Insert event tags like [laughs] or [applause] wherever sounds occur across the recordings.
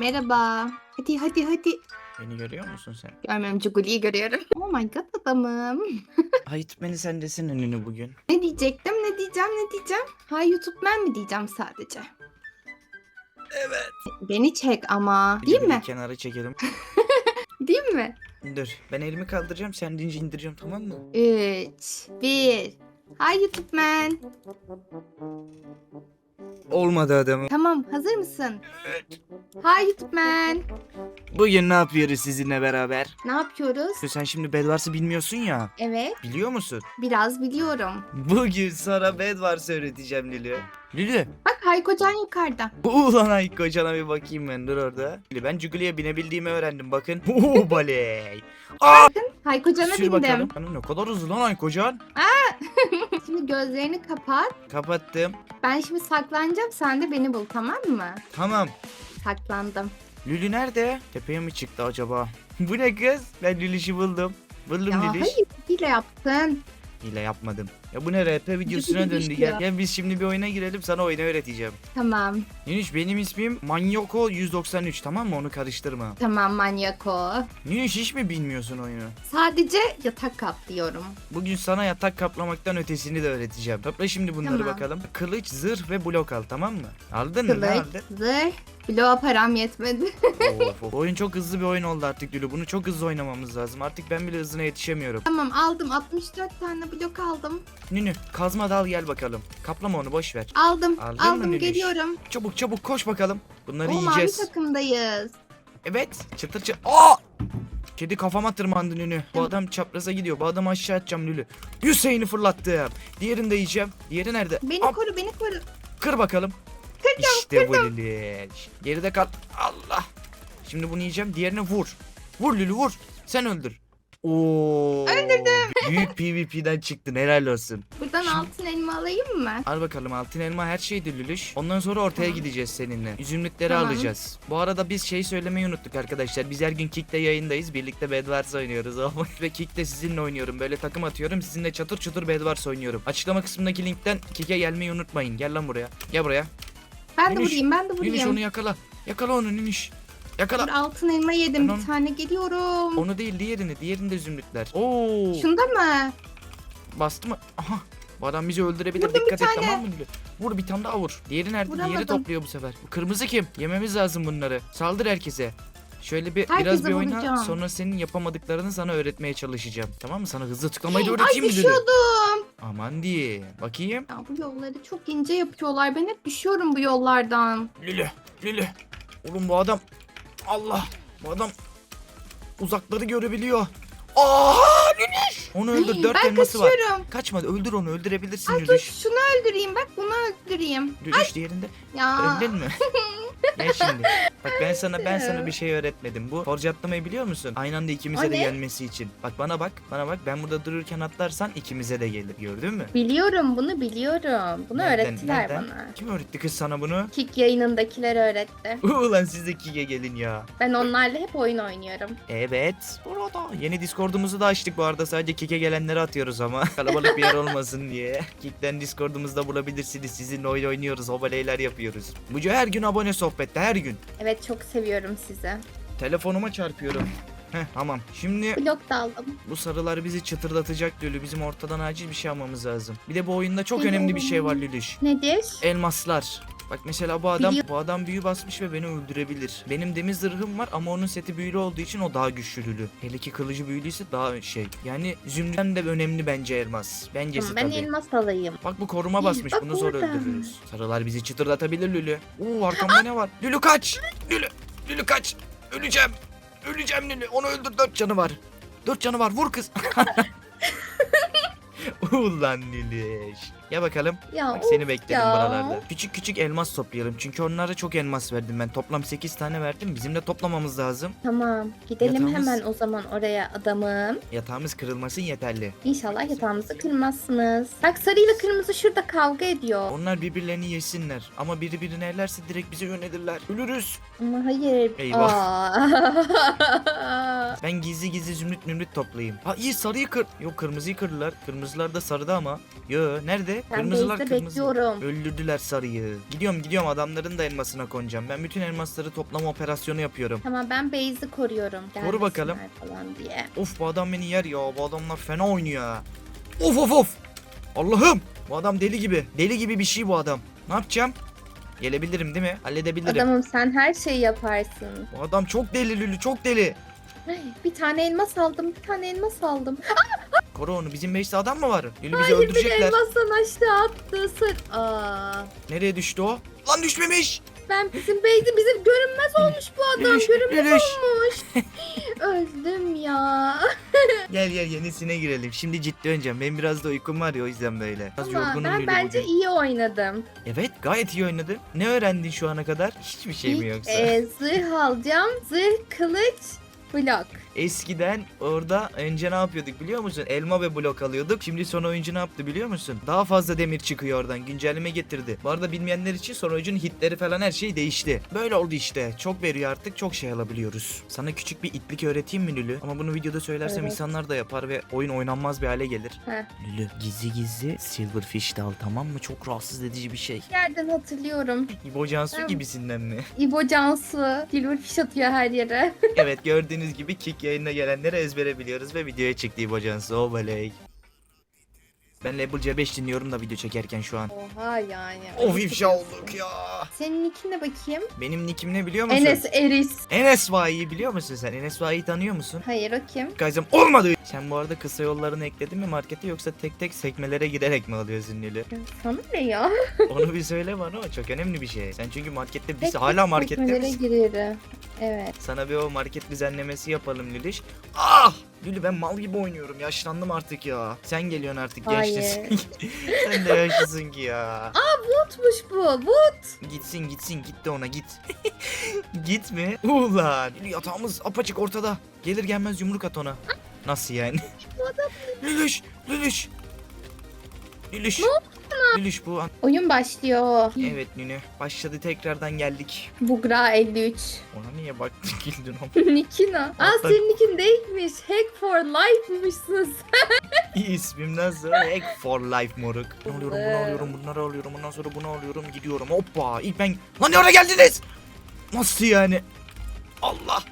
Merhaba. Hadi hadi hadi. Beni görüyor musun sen? Görmüyorum Cuguli'yi görüyorum. Oh my god adamım. [laughs] Ayıt beni sen desin önünü bugün. Ne diyecektim ne diyeceğim ne diyeceğim. Ha YouTube ben mi diyeceğim sadece. Evet. Beni çek ama. Değil mi? Kenara çekelim. [laughs] Değil mi? Dur ben elimi kaldıracağım sen deyince indireceğim tamam mı? 3, 1. Hi YouTube man. Olmadı adamım. Tamam hazır mısın? Hi YouTube man. Bugün ne yapıyoruz sizinle beraber? Ne yapıyoruz? Sen şimdi Bedwars'ı bilmiyorsun ya. Evet Biliyor musun? biraz biliyorum. Bugün sana Bedwars öğreteceğim Lülü. Lülü. Bak Haykocan yukarıda. Ulan ay kocana bir bakayım ben dur orada. Lülü, Ben Juguli'ye binebildiğimi öğrendim bakın. Oo [laughs] baley. Haykocan'a Sür bindim. bakalım. Ne kadar hızlı lan ay kocan. [laughs] Şimdi gözlerini kapat. Kapattım. Ben şimdi saklanacağım sen de beni bul tamam mı? Tamam. Saklandım. Lülü nerede? Tepeye mi çıktı acaba? [laughs] Bu ne kız? Ben Lülüş'ü buldum. Buldum Ya Lülüş. hayır hile yaptın. Hile yapmadım. Ya bu ne RP videosuna döndü gel. Gel biz şimdi bir oyuna girelim sana oyunu öğreteceğim. Tamam. Lülüş benim ismim Manyoko 193 tamam mı? Onu karıştırma. Tamam manyako. Lülüş hiç mi bilmiyorsun oyunu? Sadece yatak kaplıyorum. Bugün sana yatak kaplamaktan ötesini de öğreteceğim. Topla şimdi bunları Tamam. bakalım. Kılıç, zırh ve blok al tamam mı? Aldın mı? Ne Kılıç, aldın? zırh, bloğa param yetmedi. [laughs] of, of. Oyun çok hızlı bir oyun oldu artık Lülü. Bunu çok hızlı oynamamız lazım. Artık ben bile hızına yetişemiyorum. tamam aldım 64 tane blok aldım. Nünü kazma dal gel bakalım. Kaplama onu boş ver. Aldım Aldın mı aldım Nünüş? geliyorum. Çabuk çabuk koş bakalım. Bunları O mavi yiyeceğiz. takımdayız. Evet çıtır çıtır. Aa! Kedi kafama tırmandı Nünü. Bu adam çapraza gidiyor. Bu adamı aşağı atacağım Nülü. Hüseyin'i fırlattım. Diğerini de yiyeceğim. Diğeri nerede? Beni Hop, koru beni koru. kır bakalım. işte bu Lülü. Geride kal. Allah. Şimdi bunu yiyeceğim. Diğerini vur. Vur Lülü vur. Sen öldür. Oo. Öldürdüm. Büyük PvP'den çıktın helal olsun. Buradan Şimdi- altın elma alayım mı? Al bakalım altın elma her şeydi Lülüş. Ondan sonra ortaya Tamam. gideceğiz seninle. Üzümlükleri Tamam. alacağız. Bu arada biz şeyi söylemeyi unuttuk arkadaşlar. Biz her gün Kick'te yayındayız. Birlikte Bedwars oynuyoruz. [laughs] Ve Kick'te sizinle oynuyorum. Böyle takım atıyorum. Sizinle çatır çutur Bedwars oynuyorum. Açıklama kısmındaki linkten Kick'e gelmeyi unutmayın. Gel lan buraya. Gel buraya. Ben de vurayım ben de vurayım. onu yakala. Yakala onu Nünüş. Yakala. Dur, altın elma yedim Ben onu- bir tane geliyorum. Onu değil diğerini. Diğerinde üzümlükler. Oo. Şunda mı? Bastı mı? Aha. Bu adam bizi öldürebilir. Vurdum bir Dikkat et tane. tamam mı? Lülü? Vur bir tane daha vur. Diğeri nerede? Diğeri Vuramadım. topluyor bu sefer. Bu kırmızı kim? Yememiz lazım bunları. Saldır herkese. Şöyle bir Herkese biraz bir oyna vuracağım. sonra senin yapamadıklarını sana öğretmeye çalışacağım. Tamam mı? Sana hızlı tıklamayı da Ay öğreteyim mi Lülü? düşüyordum. Aman diye. Bakayım. Ya bu yolları çok ince yapıyorlar. Ben hep düşüyorum bu yollardan. Lülü. Lülü. Oğlum bu adam. Allah. Bu adam uzakları görebiliyor. Aha Lülüş. Onu öldür. Dört ben elması var. kaçıyorum. Kaçmadı. Öldür onu. Öldürebilirsin Ay dur Lülüş. şunu öldüreyim. Bak bunu öldüreyim. Lülüş diğerinde. Ya. Öldün mü? [laughs] Gel şimdi. Bak ben sana ben sana bir şey öğretmedim. Bu forge atlamayı biliyor musun? Aynı anda ikimize O de ne? gelmesi için. Bak bana bak. Bana bak. Ben burada dururken atlarsan ikimize de gelir. Gördün mü? Biliyorum bunu biliyorum. Bunu Nereden, öğrettiler nereden? bana. Kim öğretti kız sana bunu? Kick yayınındakiler öğretti. [laughs] Ulan siz de Kige gelin ya. Ben onlarla hep oyun oynuyorum. Evet. Burada. Yeni Discord'umuzu da açtık bu arada. Sadece Kike gelenleri atıyoruz ama. [laughs] Kalabalık bir yer olmasın diye. Kik'ten Discord'umuzda bulabilirsiniz. Sizinle oyun oynuyoruz. Hobaleyler yapıyoruz. Bucu her gün abone sohbette. Her gün. Evet çok seviyorum sizi. Telefonuma çarpıyorum. Heh tamam. Şimdi Blok da aldım. bu sarılar bizi çıtırdatacak Lülü. Bizim ortadan acil bir şey almamız lazım. Bir de bu oyunda çok önemli bir şey var Lülüş. Nedir? Elmaslar. Bak mesela bu adam Biliyor- bu adam büyü basmış ve beni öldürebilir. Benim demir zırhım var ama onun seti büyülü olduğu için o daha güçlü Lülü. Hele ki kılıcı büyülüyse daha şey. Yani zümrütten de önemli bence elmas. Bencesi Tamam, ben tabii. elmas alayım. Bak bu koruma basmış. Bak Bunu zor oradan. öldürürüz. Sarılar bizi çıtırdatabilir Lülü. Oo arkamda ne var? Lülü kaç! Lülü! Lülü kaç! Öleceğim! Öleceğim Lülü. Onu öldür. Dört canı var. Dört canı var. Vur kız. [laughs] Ulan Lülüş. Ya bakalım. Ya Bak of seni bekledim ya. buralarda. Küçük küçük elmas toplayalım. Çünkü onlara çok elmas verdim ben. Toplam 8 tane verdim. Bizim de toplamamız lazım. Tamam gidelim Yatağımız- hemen o zaman oraya adamım. Yatağımız kırılmasın yeterli. İnşallah yatağımızı kırmazsınız. Bak sarıyla kırmızı şurada kavga ediyor. Onlar birbirlerini yesinler. Ama biri birini ellerse direkt bize yönelirler. Ölürüz. Ama hayır. Eyvah. Aa. [laughs] Ben gizli gizli zümrüt mümrüt toplayayım. Ha iyi sarıyı kır. Yok kırmızıyı kırdılar. Kırmızılar da sarıda ama. Yo nerede? Ben Kırmızılar base'de kırmızı. bekliyorum. Öldürdüler sarıyı. Gidiyorum gidiyorum adamların da elmasına konacağım. Ben bütün elmasları toplama operasyonu yapıyorum. Tamam ben base'i koruyorum. Koru bakalım. Gelmesinler Falan diye. Of bu adam beni yer ya. Bu adamlar fena oynuyor ha. Of of of. Allah'ım. Bu adam deli gibi. Deli gibi bir şey bu adam. Ne yapacağım? Gelebilirim değil mi? Halledebilirim. Adamım sen her şeyi yaparsın. Bu adam çok deli Lülü çok deli. Bir tane elmas aldım. Bir tane elmas aldım. Koru onu. Bizim base'te adam mı var? Lülü bizi Hayır bir öldürecekler. elmasdan aşağı attı. Sır. Aa, Nereye düştü o? Lan düşmemiş. ben bizim base'i bizim görünmez olmuş bu adam. Lülüş, görünmez Lülüş. olmuş. [laughs] Öldüm ya. [laughs] Gel gel yenisine girelim. Şimdi ciddi oynayacağım. Benim biraz da uykum var ya o yüzden böyle. Biraz Ama yorgunum ben Lülü bence bugün. iyi oynadım. Evet gayet iyi oynadın. Ne öğrendin şu ana kadar? Hiçbir şey mi İlk, yoksa? e, zırh alacağım. Zırh, kılıç, blok. Eskiden orada önce ne yapıyorduk biliyor musun? Elma ve blok alıyorduk. Şimdi son oyuncu ne yaptı biliyor musun? Daha fazla demir çıkıyor oradan. Güncelleme getirdi. Bu arada bilmeyenler için son oyuncunun hitleri falan her şey değişti. Böyle oldu işte. Çok veriyor artık. Çok şey alabiliyoruz. Sana küçük bir itlik öğreteyim mi Lülü? Ama bunu videoda söylersem Evet. insanlar da yapar ve oyun oynanmaz bir hale gelir. Heh. Lülü gizli gizli silverfish de al tamam mı? Çok rahatsız edici bir şey. Yerden hatırlıyorum. İbo Cansu Tamam. gibisinden mi? İbo Cansu. Silverfish atıyor her yere. evet gördüğünüz gibi kick yayına gelenleri ezbere biliyoruz ve videoya çıktı İbo Cansu. Obaley. Ben Level C5 dinliyorum da video çekerken şu an. Oha yani. Of ifşa olduk ya. Senin nickine bakayım. Benim nickim ne biliyor musun? Enes Eris. Enes Vahi'yi biliyor musun sen? Enes Vahi'yi tanıyor musun? Hayır o kim? Kayzım olmadı. Sen bu arada kısa yollarını ekledin mi markete yoksa tek tek sekmelere girerek mi alıyorsun Nilü? Sana ne ya? [laughs] Onu bir söyle bana o çok önemli bir şey. Sen çünkü markette biz Tek hala tek markette sekmelere misin? girerim. Evet. Sana bir o market düzenlemesi yapalım Lülüş. Ah! Lülü ben mal gibi oynuyorum. Yaşlandım artık ya. Sen geliyorsun artık Hayır. yaşlısın. [laughs] Sen de yaşlısın ki ya. Botmuş bu. Bot. Gitsin gitsin git de ona git. [laughs] git mi? Ulan. Lülü yatağımız apaçık ortada. Gelir gelmez yumruk at ona. Nasıl yani? Lülüş! Lülüş! Lülüş! Lülüş bu. Oyun başlıyor. Evet Nünü. Başladı tekrardan geldik. Bugra 53. Ona niye baktın [laughs] güldün ama. [laughs] Nickina. Aa Atla- senin nickin değilmiş. Hack for life'mışsın [laughs] İyi ismim nasıl? Egg for life moruk. Ne alıyorum bunu alıyorum bunları alıyorum ondan sonra bunu alıyorum gidiyorum hoppa ilk ben Lan ne ara geldiniz? Nasıl yani? Allah!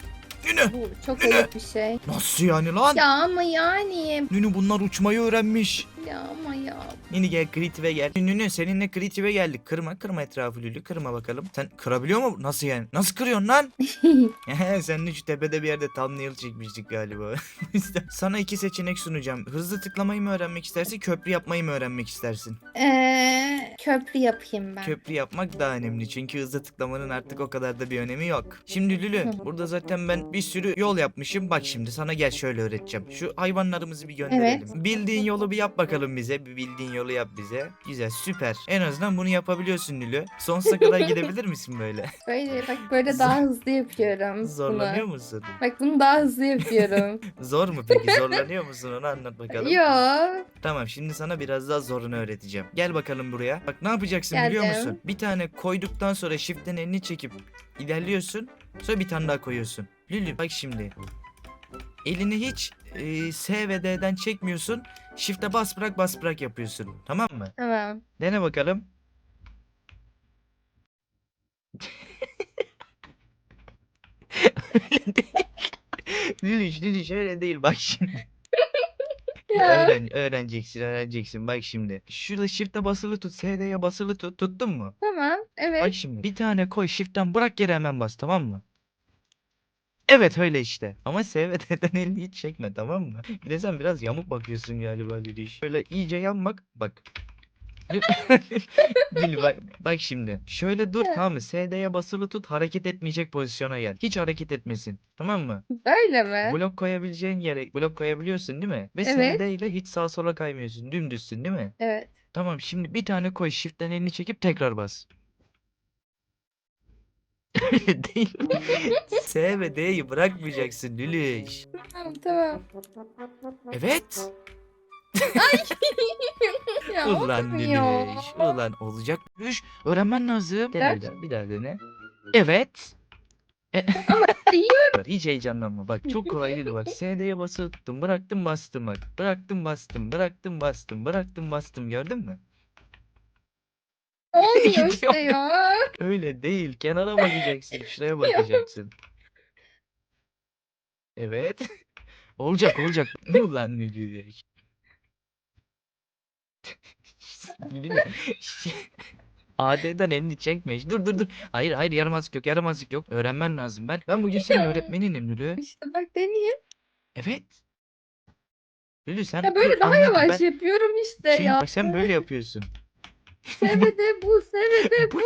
Nünü! Bu çok ayıp bir şey. Nasıl yani lan? Ya ama yani. Nünü bunlar uçmayı öğrenmiş. Ya ama ya. Nünü gel Kritive gel. Nünü seninle Kritive geldik. Kırma kırma etrafı Lülü kırma bakalım. Sen kırabiliyor mu? Nasıl yani? Nasıl kırıyorsun lan? [laughs] Seninle şu tepede bir yerde thumbnail çekmiştik galiba. [laughs] Sana iki seçenek sunacağım. Hızlı tıklamayı mı öğrenmek istersin, köprü yapmayı mı öğrenmek istersin? Eee köprü yapayım ben. Köprü yapmak daha önemli çünkü hızlı tıklamanın artık o kadar da bir önemi yok. Şimdi Lülü burada zaten ben bir sürü yol yapmışım. Bak şimdi sana gel şöyle öğreteceğim. Şu hayvanlarımızı bir gönderelim. Bildiğin yolu bir yap bakalım bize. Bir bildiğin yolu yap bize. Güzel süper. En azından bunu yapabiliyorsun Lülü. Sonsuza kadar gidebilir misin böyle? [laughs] Böyle bak böyle daha hızlı yapıyorum. Zorlanıyor bunu. musun? Bak bunu daha hızlı yapıyorum. [laughs] Zor mu peki? Zorlanıyor musun? Onu anlat bakalım. Yo. Tamam şimdi sana biraz daha zorunu öğreteceğim. Gel bakalım buraya. Bak ne yapacaksın biliyor Geldim. musun? Bir tane koyduktan sonra shift'ten elini çekip ilerliyorsun. Sonra bir tane daha koyuyorsun. Lülü bak şimdi. Elini hiç e, S ve D'den çekmiyorsun. Shift'e bas bırak bas bırak yapıyorsun. Tamam mı? Tamam. Dene bakalım. [laughs] Lülüş Lülüş öyle değil bak şimdi. Öğren, öğreneceksin öğreneceksin bak şimdi. Şurada shift'e basılı tut. SD'ye basılı tut. Tuttun mu? Tamam. Evet. Bak şimdi bir tane koy shift'ten bırak geri hemen bas tamam mı? Evet öyle işte. Ama S [laughs] ve D'den elini hiç çekme tamam mı? Bir de sen biraz yamuk bakıyorsun galiba Lülüş. Böyle iyice yan bak. [laughs] Lülü bak, bak şimdi. Şöyle dur tamam mı? SD'ye basılı tut hareket etmeyecek pozisyona gel. Hiç hareket etmesin. Tamam mı? Böyle mi? Blok koyabileceğin yere blok koyabiliyorsun değil mi? Ve Evet. SND ile hiç sağa sola kaymıyorsun. Dümdüzsün değil mi? Evet. Tamam şimdi bir tane koy shift'ten elini çekip tekrar bas. Öyle değil. S ve D'yi bırakmayacaksın Lülüş. Tamam tamam. Evet. [laughs] ya Ulan olmuyor. Lülüş. Ulan olacak. Lülüş öğrenmen lazım. Dene bir daha, bir daha dene. Evet. [laughs] iyi. Hiç heyecanlanma. Bak çok kolay değil bak. SD'ye basılı tuttum. Bıraktım bastım bak. Bıraktım bastım. Bıraktım bastım. Bıraktım bastım. Gördün mü? Olmuyor [laughs] işte ya. Öyle değil. Kenara bakacaksın. Şuraya bakacaksın. Evet. [laughs] Olacak olacak. Ne ulan [laughs] ne? Bilmiyorum. AD'den elini çekme. Dur dur dur. Hayır hayır yaramazlık yok yaramazlık yok. Öğrenmen lazım ben. Ben bugün senin öğretmeninim Lülü. İşte bak deneyeyim. Evet. Lülü sen Ya böyle dur, daha anlat. yavaş Ben- yapıyorum işte Şey, ya. bak sen böyle yapıyorsun. Sevede bu, sevede [laughs] bu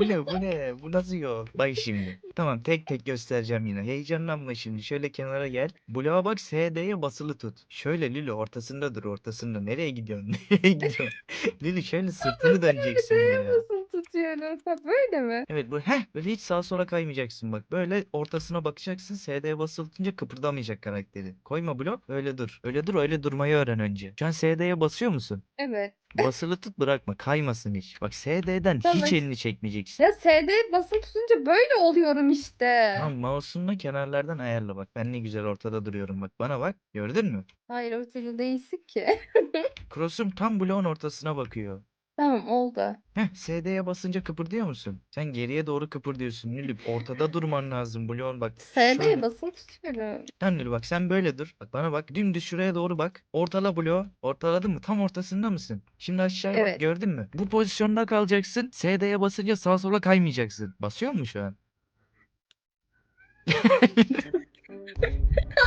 bu. ne? Bu ne? Bu nasıl yol? Bak şimdi. Tamam tek tek göstereceğim yine. Heyecanlanma şimdi. Şöyle kenara gel. Bloğa bak SD'ye basılı tut. Şöyle Lülü ortasında dur ortasında. Nereye gidiyorsun? [laughs] Nereye gidiyorsun? [laughs] Lülü şöyle sırtını döneceksin buraya. Nasıl tutuyorum? Ha, böyle mi? Evet bu heh böyle hiç sağa sola kaymayacaksın bak. Böyle ortasına bakacaksın. SD'ye basılı tutunca kıpırdamayacak karakteri. Koyma blok. Öyle dur. Öyle dur öyle durmayı öğren önce. Şu an SD'ye basıyor musun? Evet. Basılı tut bırakma. Kaymasın hiç. Bak SD'den Tamam. hiç elini çekmeyeceksin. Ya SD basılı tutunca böyle oluyorum işte. Tamam mouse'unla kenarlardan ayarla bak. Ben ne güzel ortada duruyorum bak. Bana bak. Gördün mü? Hayır ortada değilsin ki. [laughs] Cross'um tam bloğun ortasına bakıyor. Tamam oldu. Heh, SD'ye basınca kıpırdıyor musun? Sen geriye doğru kıpırdıyorsun Nilüp. Ortada durman lazım bloğun bak. SD'ye Şöyle. basılı tutuyorum. Tamam Nilüp bak sen böyle dur. Bak bana bak. Dümdüz şuraya doğru bak. Ortala bloğu. Ortaladın mı? Tam ortasında mısın? Şimdi aşağıya bak. Evet. Gördün mü? Bu pozisyonda kalacaksın. SD'ye basınca sağa sola kaymayacaksın. Basıyor mu şu an? [laughs]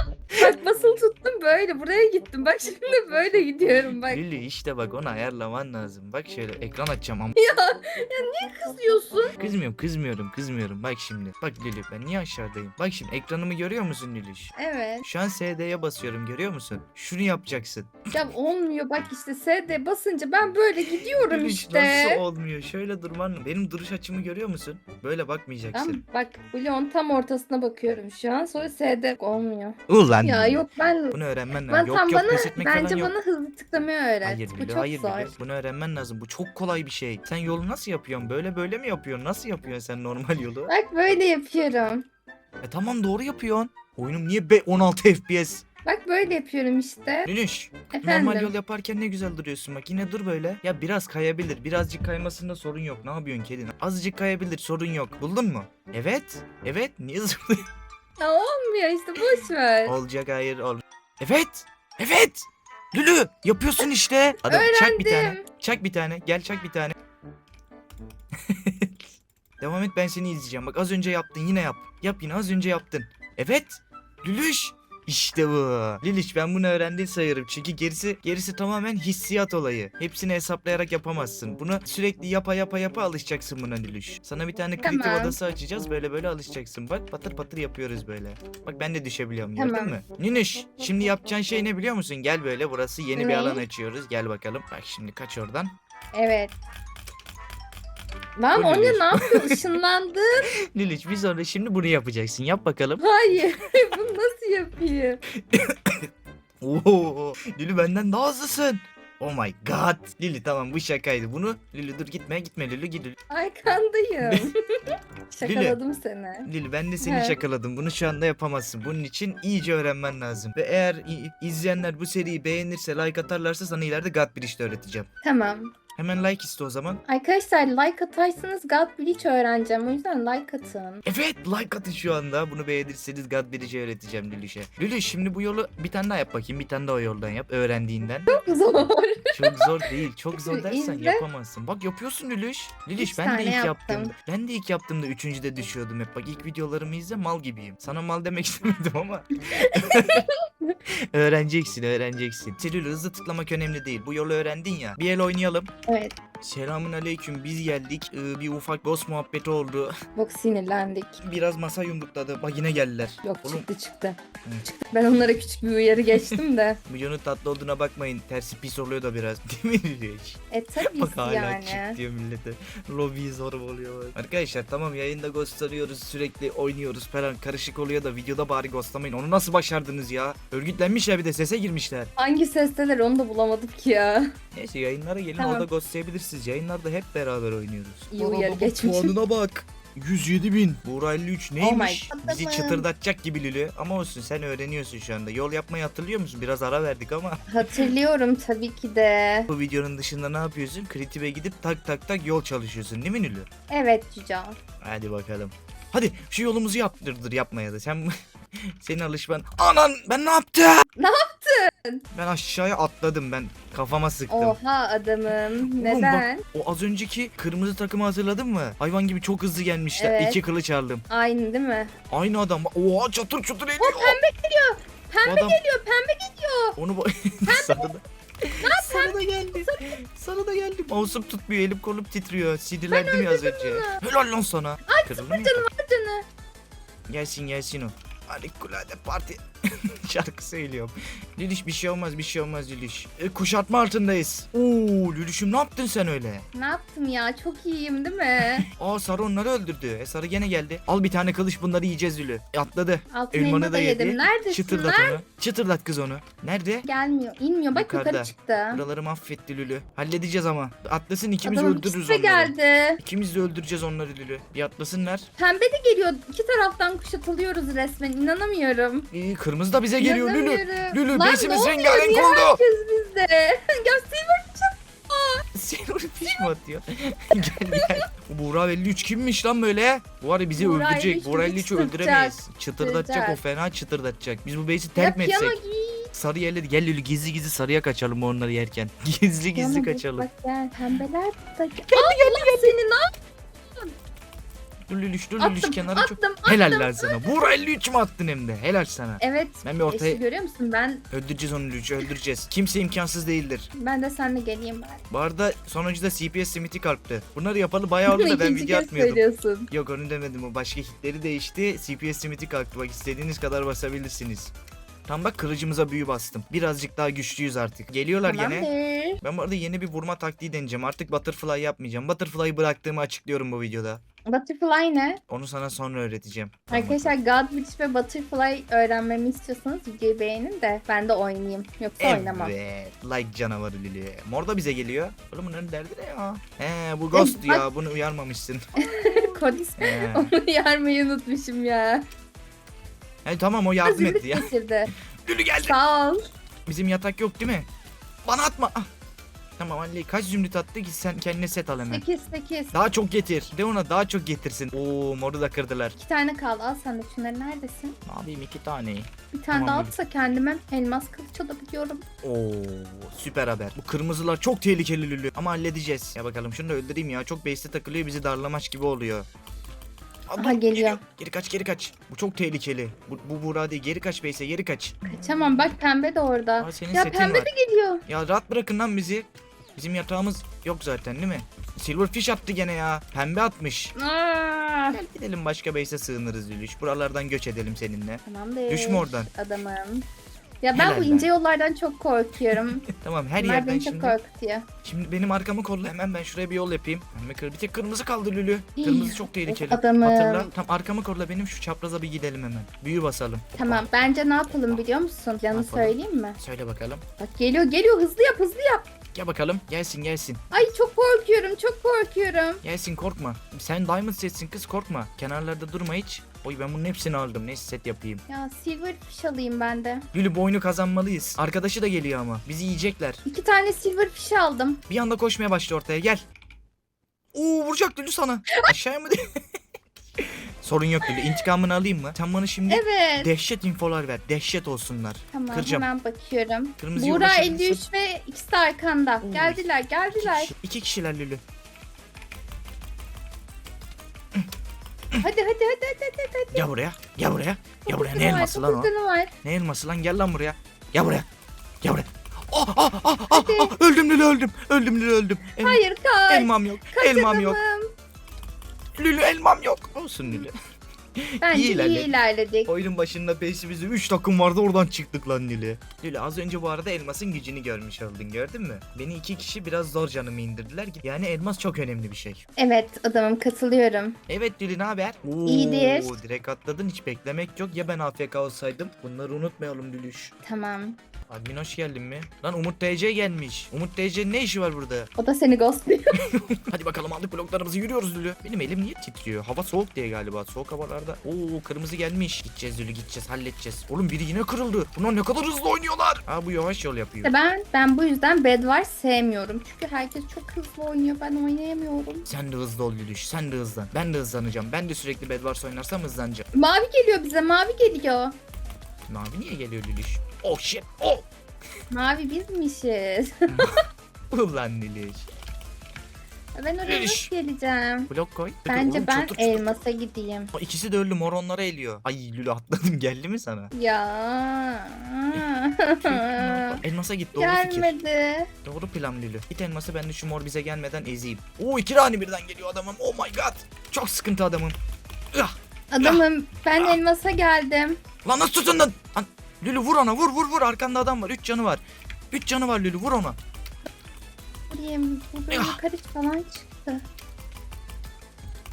[laughs] Bak basılı tuttum böyle buraya gittim. Bak şimdi böyle gidiyorum bak. Lülü işte bak onu ayarlaman lazım. Bak şöyle ekran açacağım ama Ya, ya niye kızıyorsun? kızmıyorum kızmıyorum kızmıyorum. Bak şimdi. Bak Lülü ben niye aşağıdayım? Bak şimdi ekranımı görüyor musun Lülüş? Evet. Şu an SD'ye basıyorum görüyor musun? Şunu yapacaksın. Ya olmuyor bak işte SD basınca ben böyle gidiyorum Lülüş işte. nasıl olmuyor? Şöyle durman. Benim duruş açımı görüyor musun? Böyle bakmayacaksın. Tamam, bak bloğun tam ortasına bakıyorum şu an. Sonra SD olmuyor. Ulan. Ya yok ben Bunu öğrenmen lazım. ben Yok yok bana pes etmek falan bence yok. bana hızlı tıklamayı öğret. Hayır Bu Lülü, çok hayır zor. Lülü. Bunu öğrenmen lazım. Bu çok kolay bir şey. Sen yolu nasıl yapıyorsun? Böyle böyle mi yapıyorsun? Nasıl yapıyorsun sen normal yolu? Bak böyle yapıyorum. E tamam doğru yapıyorsun. Oyunum niye be 16 FPS? Bak böyle yapıyorum işte. Efendim. Normal yol yaparken ne güzel duruyorsun bak yine dur böyle. Ya biraz kayabilir. Birazcık kaymasında sorun yok. Ne yapıyorsun kedin? Azıcık kayabilir sorun yok. Buldun mu? Evet. Evet. Niye [laughs] zıplıyorsun? Ya olmuyor işte boş ver. Olacak hayır ol. Evet. Evet. Lülü yapıyorsun işte. Adam çak bir tane. Öğrendim. Çak bir tane. Gel çak bir tane. [laughs] Devam et ben seni izleyeceğim. Bak az önce yaptın yine yap. Yap yine az önce yaptın. Evet. Lülüş. İşte bu. Lülüş ben bunu öğrendin sayarım. Çünkü gerisi gerisi tamamen hissiyat olayı. Hepsini hesaplayarak yapamazsın. Bunu sürekli yapa yapa yapa alışacaksın buna Lülüş. Sana bir tane kreatif Tamam. odası açacağız. Böyle böyle alışacaksın. Bak patır patır yapıyoruz böyle. Bak ben de düşebiliyorum gördün Tamam. mü? Nünüş şimdi yapacağın şey ne biliyor musun? Gel böyle burası yeni bir Ne? alan açıyoruz. Gel bakalım. Bak şimdi kaç oradan. Evet. Lan o ne ne yapıyor? [laughs] Işınlandı. Liliç bir sonra şimdi bunu yapacaksın. Yap bakalım. Hayır. [laughs] Bunu nasıl yapayım? [coughs] Oo, Lili benden daha hızlısın. Oh my god. Lili tamam bu şakaydı. Bunu Lili dur gitme gitme Lili git. Lili. Arkandayım. [laughs] Şakaladım seni. Lili ben de seni He. şakaladım. Bunu şu anda yapamazsın. Bunun için iyice öğrenmen lazım. Ve eğer i- izleyenler bu seriyi beğenirse like atarlarsa sana ileride God Bridge de öğreteceğim. Tamam. Hemen like iste o zaman. Arkadaşlar like atarsanız God Bleach öğreneceğim. O yüzden like atın. Evet like atın şu anda. Bunu beğenirseniz God Bridge'i öğreteceğim Liliş'e. Lili şimdi bu yolu bir tane daha yap bakayım. Bir tane daha o yoldan yap. Öğrendiğinden. Çok zor. Çok zor değil. Çok zor dersen İzle. yapamazsın. Bak yapıyorsun Lülüş. Lülüş Üç ben de tane ilk yaptım. yaptım. Ben de ilk yaptığımda üçüncüde düşüyordum hep. Bak ilk videolarımı izle mal gibiyim. Sana mal demek [laughs] istemedim ama. [laughs] [laughs] öğreneceksin öğreneceksin. Selül hızlı tıklamak önemli değil. Bu yolu öğrendin ya. Bir el oynayalım. Evet. Selamun aleyküm biz geldik. Ee, bir ufak boss muhabbeti oldu. [laughs] Bak sinirlendik. Biraz masa yumrukladı. Bak yine geldiler. Yok Oğlum. çıktı çıktı. Hı. Çıktı. Ben onlara küçük bir uyarı geçtim de. [laughs] Videonun tatlı olduğuna bakmayın. Tersi pis oluyor da biraz. Değil mi Lülüş? E tabii Bak hala yani. çık diyor millete. Lobi zor oluyor. Arkadaşlar tamam yayında gösteriyoruz sürekli oynuyoruz falan karışık oluyor da videoda bari ghostlamayın. Onu nasıl başardınız ya? Örgütlenmişler bir de sese girmişler. Hangi sesteler onu da bulamadık ki ya. Neyse yayınlara gelin Tamam. orada ghostlayabilirsiniz. Yayınlarda hep beraber oynuyoruz. İyi uyarı geçmişim. Puanına bak. 107 bin. Buğra 53 neymiş? God, Bizi çıtırdatacak gibi Lülü. Ama olsun sen öğreniyorsun şu anda. Yol yapmayı hatırlıyor musun? Biraz ara verdik ama. [laughs] Hatırlıyorum tabii ki de. Bu videonun dışında ne yapıyorsun? Kritibe gidip tak tak tak yol çalışıyorsun değil mi Lülü? Evet Cica. Hadi bakalım. Hadi şu yolumuzu yaptırdır yapmaya da. Sen [laughs] senin alışman. Anan ben ne yaptım? Ne yaptın? Ben aşağıya atladım ben. Kafama sıktım. Oha adamım. Oğlum Neden? bak, o az önceki kırmızı takımı hatırladın mı? Hayvan gibi çok hızlı gelmişler. Evet. İki kılıç aldım. Aynı değil mi? Aynı adam. Oha çatır çatır ediyor. Pembe geliyor. Pembe adam- geliyor. Pembe geliyor. Onu bu... [laughs] sarı da... Sarı da geldi. Sarı da geldi. Mouse'um tutmuyor. Elim kolum titriyor. Sinirlendim ya az önce. Helal lan sana. Ay. Canım canı. Gelsin gelsin o. Harikulade parti. [laughs] Şarkı söylüyorum. Lülüş bir şey olmaz bir şey olmaz Lülüş. E, kuşatma altındayız. Oo Lülüş'üm ne yaptın sen öyle? Ne yaptım ya? Çok iyiyim değil mi? [laughs] Aa Sarı onları öldürdü. E Sarı gene geldi. Al bir tane kılıç bunları yiyeceğiz Lülü. E, atladı. Altın Elmanı elma da yedim. yedi. Neredesin? Çıtırdat Nerede? onu. Çıtırdat kız onu. Nerede? Gelmiyor. İnmiyor. Bak Yukarıda. yukarı çıktı. Buraları mahvetti Lülü. Halledeceğiz ama. Atlasın ikimiz Adamın öldürürüz ikisi de onları. geldi. İkimiz de öldüreceğiz onları Lülü. Bir atlasınlar. Pembe de geliyor. İki taraftan kuşatılıyoruz resmen. İnanamıyorum. Ee, kırmızı da bize geliyor Lülü. İnanamıyorum. Lülü Lan besimiz ne oluyor? rengarenk Niye oldu. herkes bizde? [laughs] ya Silver Sen oraya piş mi atıyor? [laughs] gel gel. Bu Buğra 53 kimmiş lan böyle? Bu ya bizi Buğra öldürecek. 53 Buğra bizi 53'ü öldüremeyiz. Çıtırdatacak o fena çıtırdatacak. Biz bu base'i terk mi etsek? Sarı yerleri gel Lülü gizli gizli sarıya kaçalım onları yerken. [laughs] Gizli gizli kaçalım. Bak gel pembeler de. Geldi geldi seni ne Dur Lülüş dur Attım, kenara çok. attım, Helal attım. sana. Buğra 53 mi attın hem de? Helal sana. Evet. Ben bir Eşi ortaya görüyor musun? Ben öldüreceğiz onu Lülüş'ü öldüreceğiz. Kimse imkansız değildir. ben de seninle geleyim bari. Bu arada sonuncuda CPS Smith'i kalktı. Bunları yapalı bayağı oldu da ben [laughs] video atmıyordum. söylüyorsun. Yok onu demedim o başka hitleri değişti. CPS Smith'i kalktı bak istediğiniz kadar basabilirsiniz. Tam bak kılıcımıza büyü bastım. Birazcık daha güçlüyüz artık. Geliyorlar gene. Tamamdır. Ben bu arada yeni bir vurma taktiği deneyeceğim. Artık butterfly yapmayacağım. Butterfly'ı bıraktığımı açıklıyorum bu videoda. Butterfly ne? Onu sana sonra öğreteceğim. Arkadaşlar God Witch ve Butterfly öğrenmemi istiyorsanız videoyu beğenin de ben de oynayayım. Yoksa oynamam. Evet. Like canavarı Lili. Mor da bize geliyor. Oğlum bunların derdi ne ya? He bu ghost bak- ya. Bunu uyarmamışsın. [laughs] Kodis. He. [laughs] Onu yarmayı unutmuşum ya. He, tamam o yardım etti ya. getirdi. Lili [laughs] geldi. Sağ ol. Bizim yatak yok değil mi? Bana atma. Ah. Tamam Ali kaç zümrüt attı ki sen kendine set al hemen. 8 8. Daha çok getir. De ona daha çok getirsin. Oo moru da kırdılar. İki tane kaldı. Al sen de şunları. Neredesin? Ne yapayım iki tane. Bir tane Tamam, daha atsa kendime elmas kılıç alabiliyorum. Oo süper haber. Bu kırmızılar çok tehlikeli Lülü. Ama halledeceğiz. Ya bakalım şunu da öldüreyim ya. Çok base'te takılıyor bizi darlamaç gibi oluyor. Aha, dur, geliyor. Geri kaç geri kaç. Bu çok tehlikeli. Bu, bu Buğra değil. Geri kaç base'e geri kaç. Kaçamam. Bak pembe de orada. Aa, senin ya setin pembe var. de geliyor. Ya rahat bırakın lan bizi. Bizim yatağımız yok zaten değil mi? Silverfish attı gene ya. Pembe atmış. Aa, Gel gidelim başka base'e sığınırız Lülüş. Buralardan göç edelim seninle. tamamdır. Düşme oradan. Adamım. Ya ben Helal bu ince yollardan çok korkuyorum. [laughs] Tamam her Bunlar yerden beni şimdi. çok korkutuyor. Şimdi benim arkamı kolla hemen ben şuraya bir yol yapayım. Pembe kır- Bir tek kırmızı kaldı Lülü. Kırmızı çok tehlikeli. Adamım. Hatırla. Tam arkamı kolla benim şu çapraza bir gidelim hemen. Büyü basalım. Tamam bence ne yapalım biliyor musun? Planı yapalım? söyleyeyim mi? Söyle bakalım. Bak geliyor geliyor hızlı yap hızlı yap. Gel bakalım. Gelsin gelsin. Ay çok korkuyorum çok korkuyorum. Gelsin korkma. Sen diamond setsin kız korkma. Kenarlarda durma hiç. Oy ben bunun hepsini aldım. Neyse set yapayım. Ya silver fish alayım ben de. Lülü bu oyunu kazanmalıyız. Arkadaşı da geliyor ama. Bizi yiyecekler. İki tane silver fish aldım. Bir anda koşmaya başla ortaya gel. Oo vuracak Lülü sana. [laughs] Aşağıya mı? [laughs] Sorun yok Lülü. İntikamını alayım mı? Sen bana şimdi Evet. dehşet infolar ver. Dehşet olsunlar. Tamam Kıracağım. hemen bakıyorum. Kırmızıya Buğra ulaşabilirsin. 53 ve ikisi de arkanda. Geldiler geldiler. iki kişiler Lülü. Hadi hadi hadi hadi hadi. hadi. Gel buraya. Gel buraya. Gel buraya. Ne elması lan o? var. Ne elması lan? Gel lan buraya. Gel buraya. Gel buraya. Ah ah ah ah, ah. öldüm Lülü öldüm. Öldüm Lülü öldüm. El- Hayır kaç. elmam yok. Kaç elmam yok. adamım. Lülü elmam yok. Olsun Lülü. Bence iyi, ilerledik. ilerledik. Oyunun başında peşimizde 3 takım vardı oradan çıktık lan Lili. Lili az önce bu arada elmasın gücünü görmüş oldun gördün mü? Beni iki kişi biraz zor canımı indirdiler. Yani elmas çok önemli bir şey. Evet adamım katılıyorum. Evet Lili ne haber? Oo, İyidir. Direkt atladın hiç beklemek yok. Ya ben AFK olsaydım? Bunları unutmayalım Lülüş. Tamam. Admin hoş geldin mi? Lan Umut TC gelmiş. Umut TC'nin ne işi var burada? O da seni ghostluyor. [laughs] Hadi bakalım aldık bloklarımızı yürüyoruz Lülü. Benim elim niye titriyor? Hava soğuk diye galiba. Soğuk havalarda. Oo kırmızı gelmiş. Gideceğiz Lülü gideceğiz halledeceğiz. Oğlum biri yine kırıldı. Bunlar ne kadar hızlı oynuyorlar. Aa bu yavaş yol yapıyor. İşte ben ben bu yüzden Bed Wars sevmiyorum. Çünkü herkes çok hızlı oynuyor. Ben oynayamıyorum. Sen de hızlı ol Lülüş. Sen de hızlan. Ben de hızlanacağım. Ben de sürekli Bedwars oynarsam hızlanacağım. Mavi geliyor bize. Mavi geliyor. Mavi niye geliyor Lülüş? Oh shit. Oh. Mavi bizmişiz. [laughs] [laughs] Ulan Lülüş. ben oraya Eş. nasıl geleceğim? Blok koy. Hadi Bence oğlum, ben çatır çatır. elmasa gideyim. Aa, İkisi de öldü. Mor onlara eliyor. Ay Lülü atladım. [laughs] Geldi mi sana? Ya. Elmasa git. Doğru fikir. Gelmedi. Doğru plan Lülü. Git elması ben de şu mor bize gelmeden ezeyim. Oo iki tane birden geliyor adamım. Oh my god. Çok sıkıntı adamım. Ah. Adamım ben elmasa geldim. Lan nasıl tutundun? Lan, Lülü vur ona vur vur vur. Arkanda adam var. 3 canı var. 3 canı var Lülü vur ona. Bu böyle Ah. karış falan çıktı.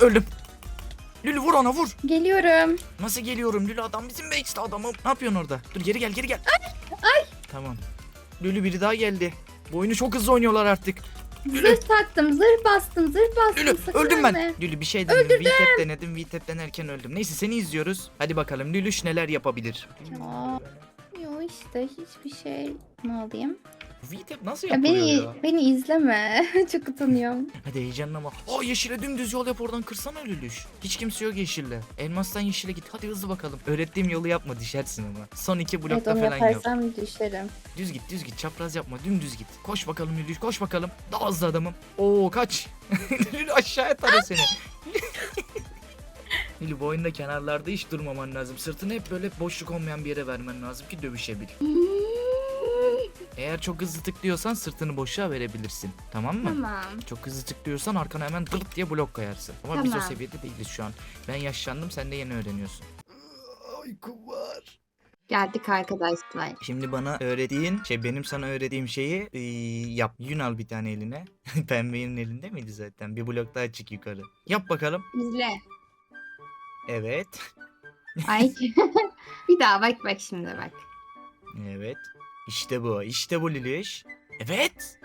Öldüm. Lülü vur ona vur. Geliyorum. Nasıl geliyorum Lülü adam bizim base'te adamım. Ne yapıyorsun orada? Dur geri gel geri gel. Ay. Tamam. Lülü biri daha geldi. Bu oyunu çok hızlı oynuyorlar artık. Zırh taktım, zırh bastım, zırh bastım. Lülü sakın öldüm ben. ölme. Lülü bir şey denedim. VTap denedim. VTap denerken öldüm. Neyse seni izliyoruz. Hadi bakalım Lülüş neler yapabilir? Ya. Yo işte hiçbir şey. Ne alayım? VTap nasıl Ya yapılıyor beni ya? beni izleme. [laughs] Çok utanıyorum. Hadi heyecanlama. Aa yeşile dümdüz yol yap oradan kırsana Lülüş. Hiç kimse yok yeşille. Elmastan yeşile git. Hadi hızlı bakalım. Öğrettiğim yolu yapma düşersin ama. Son iki Evet blokta onu falan yap. yaparsam düşerim. Düz git düz git çapraz yapma dümdüz git. Koş bakalım Lülüş koş bakalım. Daha hızlı adamım. Oo kaç. Lülü [laughs] aşağıya tarıyor seni. [laughs] Lülü bu oyunda kenarlarda hiç durmaman lazım. Sırtını hep böyle boşluk olmayan bir yere vermen lazım ki dövüşebil. Eğer çok hızlı tıklıyorsan sırtını boşluğa verebilirsin. Tamam mı? Tamam. Çok hızlı tıklıyorsan arkana hemen dırt diye blok koyarsın. Ama biz o Tamam. seviyede değiliz şu an. Ben yaşlandım sen de yeni öğreniyorsun. Uykum var. Geldik arkadaşlar. Şimdi bana öğrettiğin şey benim sana öğrettiğim şeyi eee, yap. Yün al bir tane eline. [laughs] Pembenin elinde miydi zaten? Bir blok daha çık yukarı. Yap bakalım. İzle. Evet. Ay. [laughs] bir daha bak bak şimdi bak. Evet. İşte bu. İşte bu Liliş. Evet.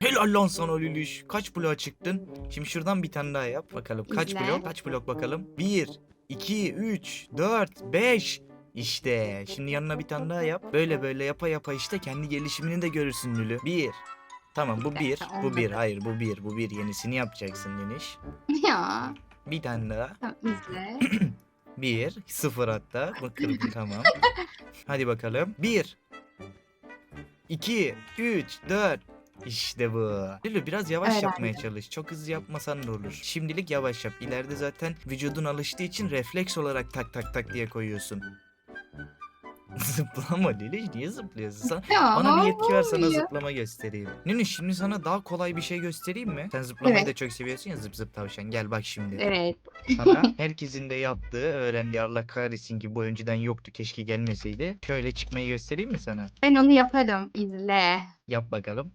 Helal lan sana Liliş. Kaç bloğa çıktın? Şimdi şuradan bir tane daha yap. Bakalım kaç İzle. blok? Kaç blok bakalım? 1, 2, 3, 4, 5. İşte. Şimdi yanına bir tane daha yap. Böyle böyle yapa yapa işte kendi gelişimini de görürsün Lülü. 1. Tamam bu Bir 1. dakika, Bu 1. olmadı. Hayır bu 1. Bu 1. Yenisini yapacaksın Liliş. [laughs] Ya. Bir tane daha. Tamam izle. [clears throat] 1. 0 hatta. Kırdı [laughs] tamam. Hadi bakalım. 1. 2. 3. 4. İşte bu. Lülü biraz yavaş Öğrendim. yapmaya çalış. Çok hızlı yapmasan da olur. Şimdilik yavaş yap. İleride zaten vücudun alıştığı için refleks olarak tak tak tak diye koyuyorsun. [laughs] Zıplama Lülü. Niye zıplıyorsun? Sana, Ya, bana bir yetki ver sana olmuyor. zıplama göstereyim. Nünü şimdi sana daha kolay bir şey göstereyim mi? Sen zıplamayı Evet. da çok seviyorsun ya zıp zıp tavşan. Gel bak şimdi Evet. sana [laughs] herkesin de yaptığı öğrendi Allah kahretsin ki bu önceden yoktu keşke gelmeseydi. Şöyle çıkmayı göstereyim mi sana? Ben onu yaparım. İzle. Yap bakalım.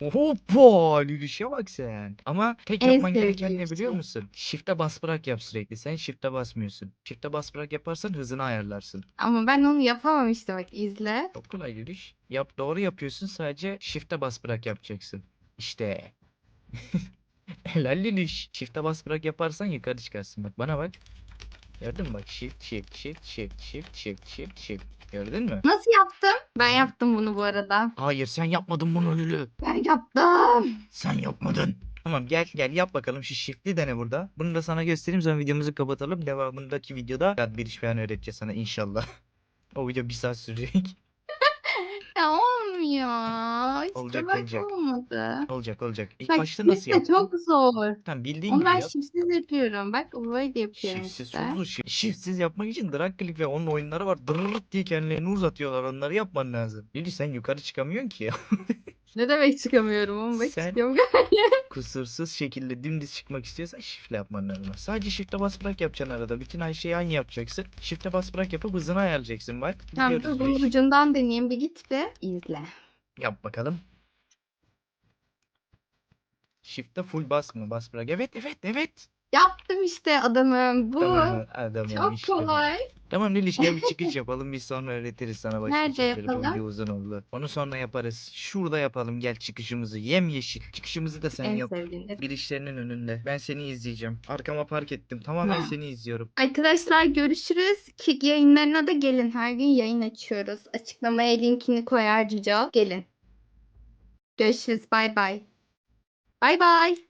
Hoppa Lülüş'e bak sen. Ama tek En yapman gereken sevdiğim ne biliyor şey. musun? Shift'e bas bırak yap sürekli. Sen shift'e basmıyorsun. Shift'e bas bırak yaparsan hızını ayarlarsın. Ama ben onu yapamam işte bak izle. Çok kolay Lülüş. Yap doğru yapıyorsun sadece shift'e bas bırak yapacaksın. İşte. [laughs] Helal Lülüş. Shift'e bas bırak yaparsan yukarı çıkarsın. Bak bana bak. Gördün mü bak shift shift shift shift shift shift shift shift. Gördün mü? Nasıl yaptım? Ben yaptım bunu bu arada. Hayır sen yapmadın bunu Lülü. Ben yaptım. Sen yapmadın. Tamam gel gel yap bakalım şu shift'i dene burada. Bunu da sana göstereyim sonra videomuzu kapatalım. Devamındaki videoda bir iş falan öğreteceğiz sana inşallah. [laughs] O video bir saat sürecek. Ya. İşte Olacak, bak olacak. olmadı. olacak olacak. İlk Bak başta nasıl de yaptın? çok zor. Tamam bildiğin Onu gibi ben yap. shiftsiz yapıyorum. Bak böyle yapıyorum Shiftsiz işte. zor. Shift- Shiftsiz yapmak için drag click ve onun oyunları var. Dırırırt diye kendilerini uzatıyorlar. Onları yapman lazım. Lili sen yukarı çıkamıyorsun ki. [laughs] Ne demek çıkamıyorum ama bak Sen- çıkıyorum. [laughs] Kusursuz şekilde dimdiz çıkmak istiyorsan shift'le yapman lazım. Sadece shift'e bas bırak yapacaksın arada. Bütün her şeyi aynı yapacaksın. Shift'e bas bırak yapıp hızını ayarlayacaksın bak. Tamam dur bunun beş. ucundan deneyeyim bir git bir. İzle. Yap bakalım. Shift'e full bas mı? Bas bırak. Evet evet evet. Yaptım işte adamım. Bu Tamam adamım çok işte kolay. Tamam Liliş gel bir çıkış [laughs] yapalım biz sonra öğretiriz sana başka Nerede şeyleri. Bu yapalım? video uzun oldu. Onu sonra yaparız. Şurada yapalım gel çıkışımızı. Yemyeşil. Çıkışımızı da sen en yap. sevdiğim. Girişlerinin önünde. Ben seni izleyeceğim. Arkama park ettim. Tamamen Hı. seni izliyorum. Arkadaşlar görüşürüz. Kick yayınlarına da gelin. Her gün yayın açıyoruz. Açıklamaya linkini koyar Cico. Gelin. Görüşürüz. Bay bay. Bay bay.